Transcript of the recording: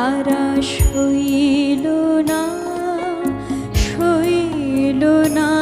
তারা শৈল না শৈল না।